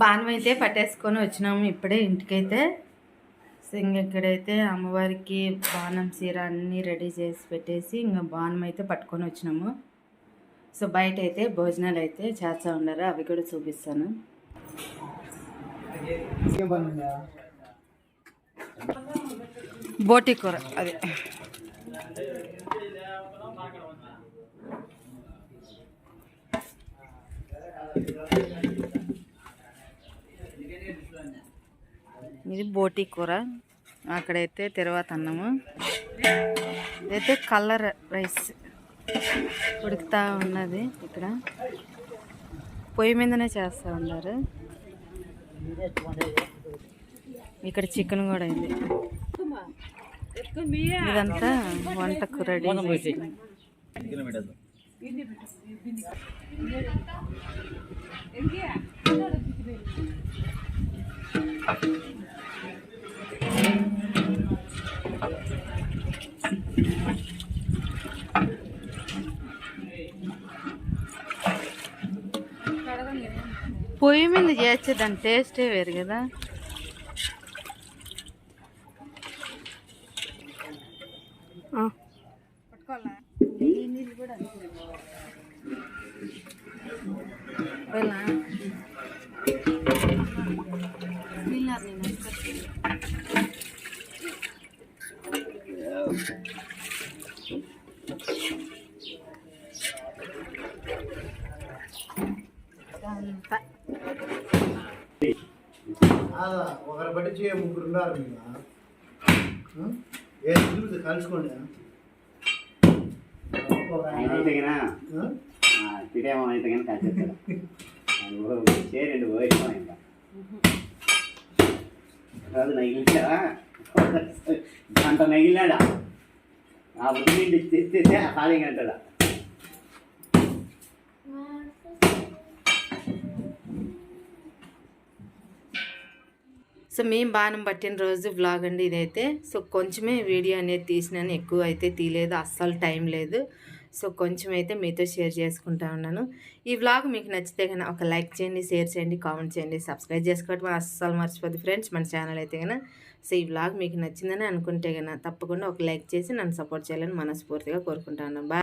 బాణం అయితే పట్టేసుకొని వచ్చినాము ఇప్పుడే ఇంటికైతే. సో ఇంక ఇక్కడైతే అమ్మవారికి బాణం చీర అన్నీ రెడీ చేసి పెట్టేసి ఇంకా బాణం అయితే పట్టుకొని వచ్చినాము. సో బయట అయితే భోజనాలు అయితే చేస్తూ ఉన్నారు అవి కూడా చూపిస్తాను. బోటి కూర అది. ఇది బోటి కూర. అక్కడైతే తర్వాత అన్నము. ఇదైతే కలర్ రైస్ ఉడుకుతా ఉన్నది ఇక్కడ. పొయ్యి మీదనే చేస్తూ ఉన్నారు. ఇక్కడ చికెన్ కూడా అయింది. ఇదంతా వంటకు రెడీ చేసుకున్నాం. పొయ్యి మీద చేస్తే దాని టేస్టే వేరు కదా. పోయినా? నేను వేసుకొచ్చి. అంతా. ఒకరి బట్టి చేయ ముగ్గురు ఉన్నారు మీరు ఆ? ఏ కుదురుతుంది కలుసుకోండి ఆయన అయితే గినా, ఆ? ఆ, తిడేమో అయితే కానీ కలిసేస్తాడు ఆయన చేరండి పోయినా ఇంకా రాదు నగిలిచారా గంట నగిలినాడా ఆ ఉద్ది తెస్తే ఖాళీగా అంటాడా సో మేము బాణం పట్టిన రోజు వ్లాగ్ అండి ఇదైతే. సో కొంచెమే వీడియో అనేది తీసినాను. ఎక్కువ అయితే తీయలేదు. అస్సలు టైం లేదు. సో కొంచెం అయితే మీతో షేర్ చేసుకుంటా ఉన్నాను. ఈ వ్లాగ్ మీకు నచ్చితే కనుక ఒక లైక్ చేయండి షేర్ చేయండి కామెంట్ చేయండి సబ్స్క్రైబ్ చేసుకోవడం అస్సలు మర్చిపోద్ది ఫ్రెండ్స్ మన ఛానల్ అయితే కనుక సో ఈ వ్లాగ్ మీకు నచ్చిందని అనుకుంటే కనుక తప్పకుండా ఒక లైక్ చేసి నన్ను సపోర్ట్ చేయాలని మనస్ఫూర్తిగా కోరుకుంటా ఉన్నాను. బాయ్